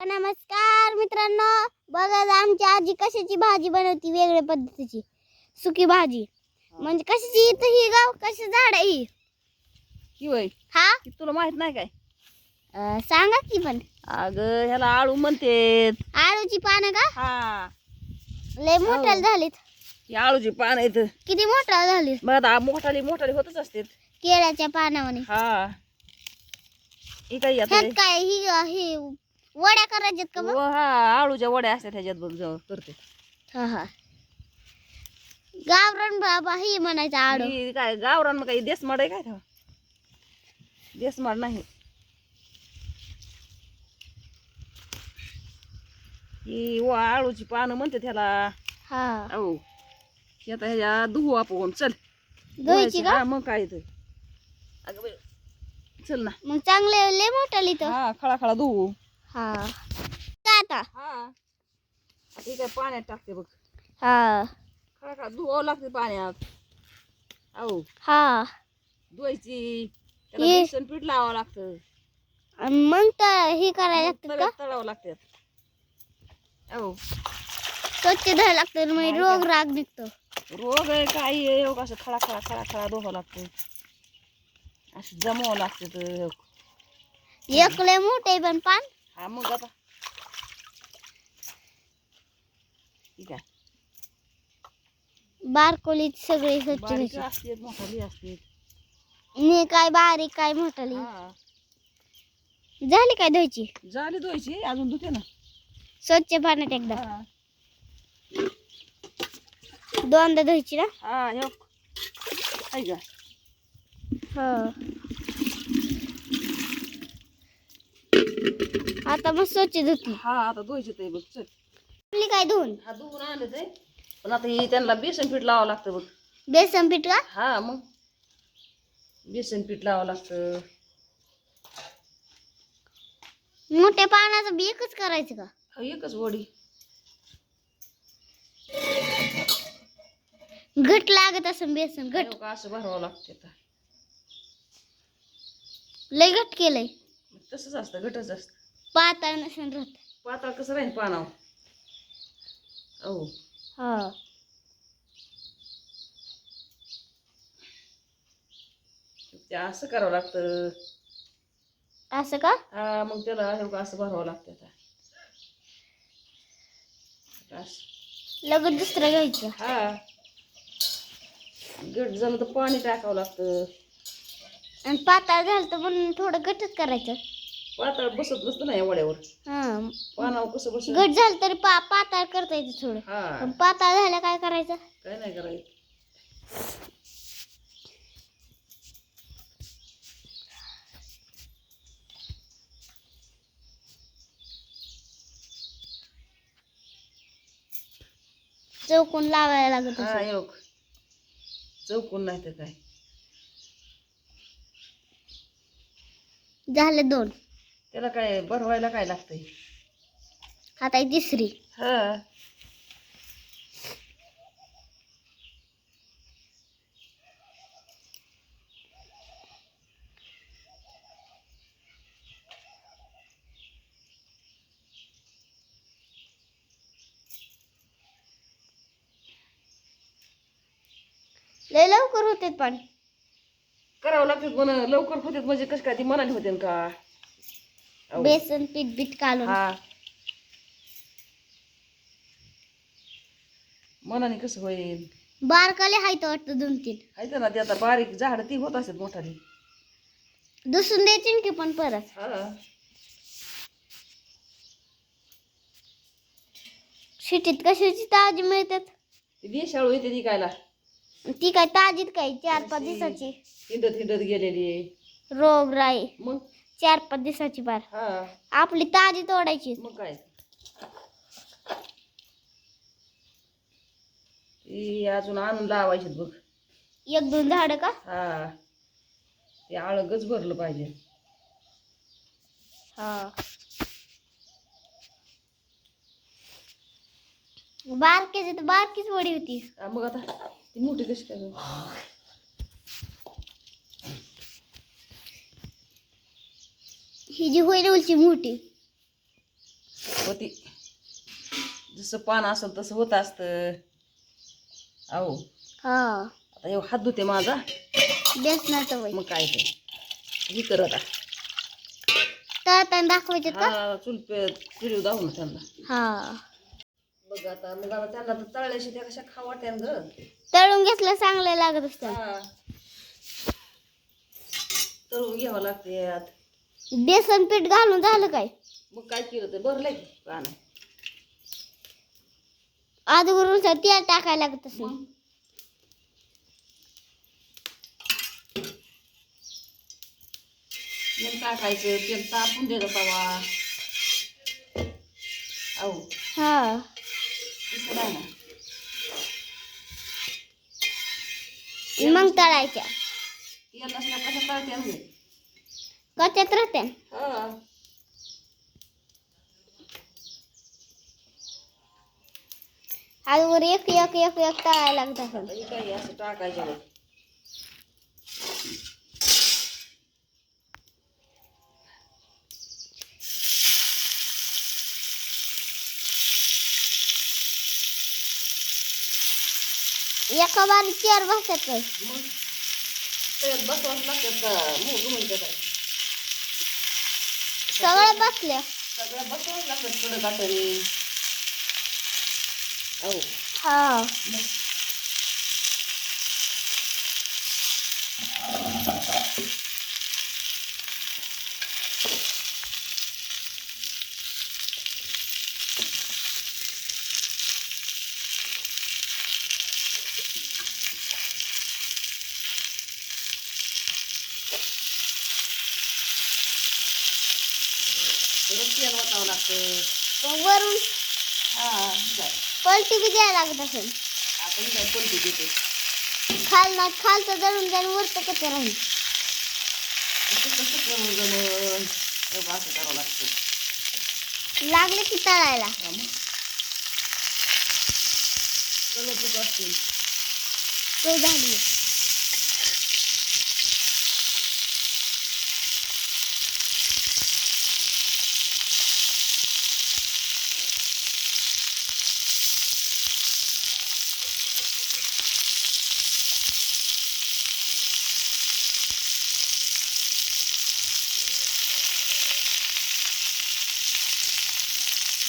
नमस्कार मित्रांनो. बघा आमची आजी कशाची भाजी बनवती वेगळ्या पद्धतीची. सुकी भाजी. म्हणजे कशाची? इथं ही गाव कशी झाड आहे ही? की वय हा? की तुला माहीत नाही काय? अं, सांगा की पण. अग ह्याला आळू म्हणते आळूची पानं का? हा. लय मोठाल हो. झालीत. ही आळूची पान आहेत. किती मोठा झाली मग आता मोठाली मोठाली होतच असते केळ्याच्या पानावर हा. ही काय आता ह्यात काय? ही ही वड्या करायच्यात का मग? व हा आळूच्या वड्या असतात ह्याच्यात बघ जाऊ करते. हा हा. गावरण बाबा ही म्हणायचं आळू ही काय गावरान मग काही देसमाड आहे काय तेव्हा? देसमाड नाही. ही व आळूची पानं म्हणते त्याला. हा. ही आता ह्याच्या धुवू आपण. चल. धुवायची का? हा, मग काय अगं बाई, चल ना. मग चांगले लय मोठा लिहितो हा खळा खळा धुवू. हा. काय आता? हा. ठीक आहे पाण्यात टाकते बघ. हा. खळा धुवावं लागते पाण्यात. अहो हा. धुवायची. त्याला हे- बेसन पीठ लावावं लागतं. आणि मग तर हे करायला लागतं का? तव्यात तळावं लागतात अहो स्वच्छ धुवायला लागतं मग रोग राग निघतो. रोग आहे काही आहे हो, असं खळा खळा खळा खळा धुवावं लागतं. असं जमावं लागतं तर. एक लय मोठे पण पान. हा मग आता ठीक आहे. बारकोलीत सगळे स्वच्छ बारीक घ्यायचे असते मोठाली असते ने काय बारीक काय मोठाली. हा. झाली काय धुवायची? झाली धुवायची अजून धुते ना. स्वच्छ पाण्यात एकदा. हा. दोनदा धुवायची ना? हा हे आहे का? हो. आता मग स्वच्छ धुतली हा आता धुवायची ते बघ चल. आपली काय धुवून? हा धुवून आणले ते. पण आता हे त्यांना बेसन पीठ लावावं लागतं बघ. बेसन पीठ का? हा मग. बेसन पीठ लावावं लागतं. मोठ्या पानाचं बी एकच करायचं का? हा एकच वडी. घट लागत असं बेसन घट. हो असं भरावं लागते आता. लय घट केलंय. तसंच असतं घटच असतं. पातळ नसून राहत. पाताळ कसं राहील पानाव हो हो. ते असं करावं लागतं. असं का? हा मग त्याला हे असं भरावं लागतं आता. असं लगत दुसरं घ्यायचं. हा. गट झालं तर पाणी टाकावं लागतं. आणि पातळ झालं तर म्हणून थोडं घटच करायचं. पाताळ बसत वड्यावर हा. पानावर कसं बसत घट झालं तरी पा पातळ करता येतं थोडं. हा. पण पातळ झालं काय करायचं? काय नाही करायचं. चौकून लावायला लागत हा. योग चौकून नाही तर काय? झाले दोन. त्याला काय भरवायला काय लागतंय? आता ही तिसरी. हा. लय लवकर होते पण. करावं लागतं पण लवकर होते म्हणजे कसं काय ती मनाने होते का. बेसन पीठ बीठ काढून हा. मनाने कसं होईल? बारकाले हायत वाटतं दोन तीन. आहे ना ते आता बारीक झाड ती होत असतात मोठाली. दुसून द्यायची की पण परत. हा. शिटीत कशाची ताजी मिळतात? ती देशाळू येते ती कायला ती काय ताजीत काय? चार पाच दिवसाची. हिंडत हिंडत गेलेली आहे. रोग राई मग? चार पाच दिवसाची बार. हा. आपली ताजी तोडायची. मग काय? ती अजून आणून लावायची बघ. एक दोन झाड का? हा. ते आळगच भरलं पाहिजे. हा. बारकेची बारकीच वडी होती. हा, मग आता ती मोठी कशी काय ही जी होईल उलची मोठी. होती. जसं पान असेल तसं होत असतं. अहो हा. आता एवढा हात धुते माझा. बेसनाचं वय मग काय ते? ही कर आता. तळताना दाखवायचे का? हा चुल चुलीव दाऊ ना त्यांना. हा. बघ आता मग आता त्यांना तर तळल्याशी त्या कशा खावा त्या ग. तळून घेतलं चांगलं लागत असतं. हा. तळून घ्यावं लागते यात. बेसन पीठ घालून झालं काय? मग काय केलं ते भरलंय की पानं तेल टाकायला लागत असेल. मग? मग टाकायचं तेल तापून द्यायचं तवा. अहो हा. तसं नाही ना. मग तळायच्या. तेल नसल्या कशा तळते गे कच्यात राहते हा अगोदर एक एक एक एक तळायला लागत असेल आता हे काय असं टाकायचं बघ एका बारी चार बसतात काय मग त्यात बसवाच लागतात का मूग म्हणतात काय सगळं बसल्या सगळं बसवाच लागतात कडक हाताने अहो हा थोडं तेल वाटावं लागतं वरून हा पलटी बी द्यायला लागत असेल. आता ही काय पलटी देते. खाल ना खालचं दळून जाऊन वरचं कसं राहील? कसं जमन असं करावं लागतं. लागले की तळायला. मग. चलतच असतील तो झाली.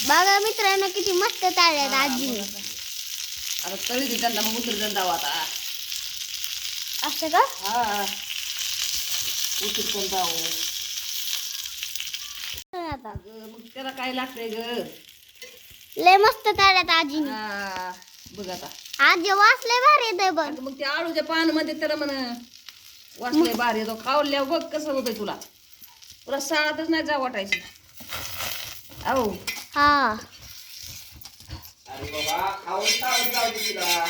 बघा मित्रांनो किती मस्त तळल्यात आजीने आता. आता तळी दे त्यांना मग उतर त्यांना आता. असं का? हा. उतर त्यांना आता. मग त्याला काय लागतंय ग? लय मस्त तळल्यात आजीने हा, बघ आता. आजी वाचले भारी येतंय बघ. मग ते आळूच्या पानमध्ये त्याला म्हण वाचले बार येतो. खावल्यावर बघ कसं होतंय तुला. तुला साळातच नाही जा वाटायची. अहो हा. अरे बाबा खाऊन खाऊन जाऊ दे तिला.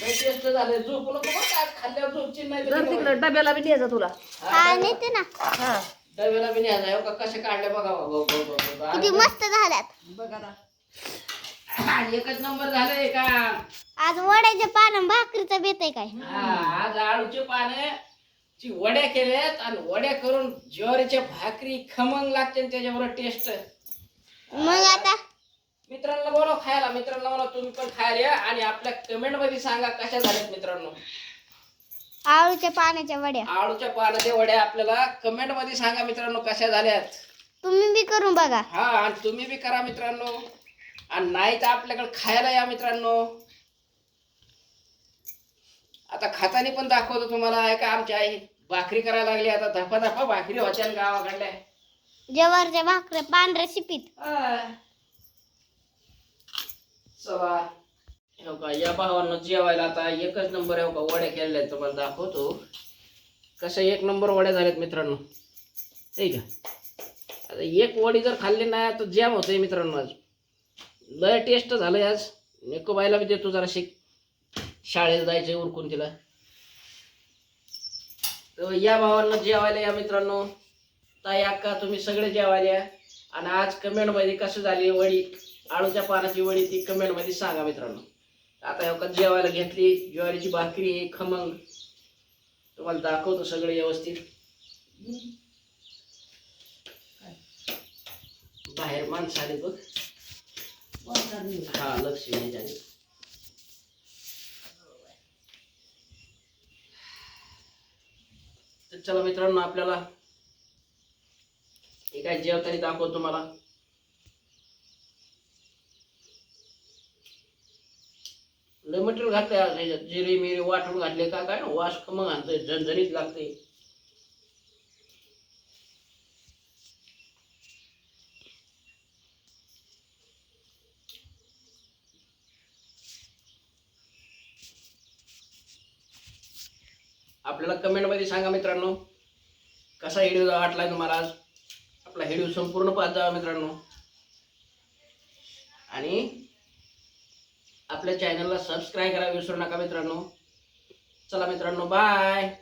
लय टेस्ट झाले झोपू नको बरं का. खाल्ल्यावर झोपची नाही जर तिकडं. डब्याला बी द्यायचं तुला. हा नेते ना. हा. डब्याला बी न्यायचा. हो का? कसे काढले बघा. हो, हो. किती मस्त झाल्यात. बघ आता. आज एकच नंबर झालंय का? आज वड्याचे पानं भाकरीचं बेत आहे काय? हा, आज आळूचे पाने. ची वड्या केल्यात आणि वड्या करून ज्वारीच्या भाकरी खमंग लागते त्याच्याबरोबर टेस्ट. मग आता? मित्रांना बोलव खायला मित्रांना बोलव तुम्ही पण खायला या आणि आपल्या कमेंटमध्ये सांगा कशा झाल्यात मित्रांनो. आळूच्या पाण्याच्या वड्या. आळूच्या पानाच्या वड्या आपल्याला कमेंटमध्ये सांगा मित्रांनो कशा झाल्यात. तुम्ही बी करून बघा. हा आणि तुम्ही बी करा मित्रांनो. आणि नाही तर आपल्याकडे खायला या मित्रांनो. आता खातानी पण दाखवतो तुम्हाला आहे का आमची आई. भाकरी करायला लागली आता धपा धपा भाकरी होत्या गावाकडल्या. जवारच्या भाकऱ्या पांढऱ्या शिपीत चला हो का या भावांना जेवायला आता एकच नंबर आहे हो का वड्या केलेल्या आहेत तुम्हाला दाखवतो. कशा एक नंबर वड्या झाल्यात मित्रांनो. ठीक आहे आता एक वडी जर खाल्ली नाही तर जॅम होतंय मित्रांनो आज. लय टेस्ट झालंय आज. मेकोबाईला बी देतो जरा शिक शाळेत जायचंय उरकून तिला. तर या भावांना जेवायला या मित्रांनो. ताई अक्का तुम्ही सगळे जेवायला या आणि आज कमेंटमध्ये कसं झाली वडी? आळूच्या पानाची वडी ती कमेंटमध्ये सांगा मित्रांनो. आता हो जेवायला घेतली? ज्वारीची भाकरी खमंग. तुम्हाला दाखवतो सगळे व्यवस्थित. बाहेर माणसं आले बघ. हा लक्ष नाही झाले तर चला मित्रांनो आपल्याला हे जेव जेवताना दाखवतो तुम्हाला. लय मटेरियल घातलंय आज जिरे मिरे वाटून घातले का काय ना वास मग आणतोय झणझणीत लागते आपल्याला कमेंटमध्ये सांगा मित्रांनो कसा व्हिडिओ वाटला तुम्हाला आज? आपला व्हिडिओ संपूर्ण पाहत जावा मित्रांनो. आणि आपल्या चॅनलला सबस्क्राईब करा विसरू नका मित्रांनो. चला मित्रांनो बाय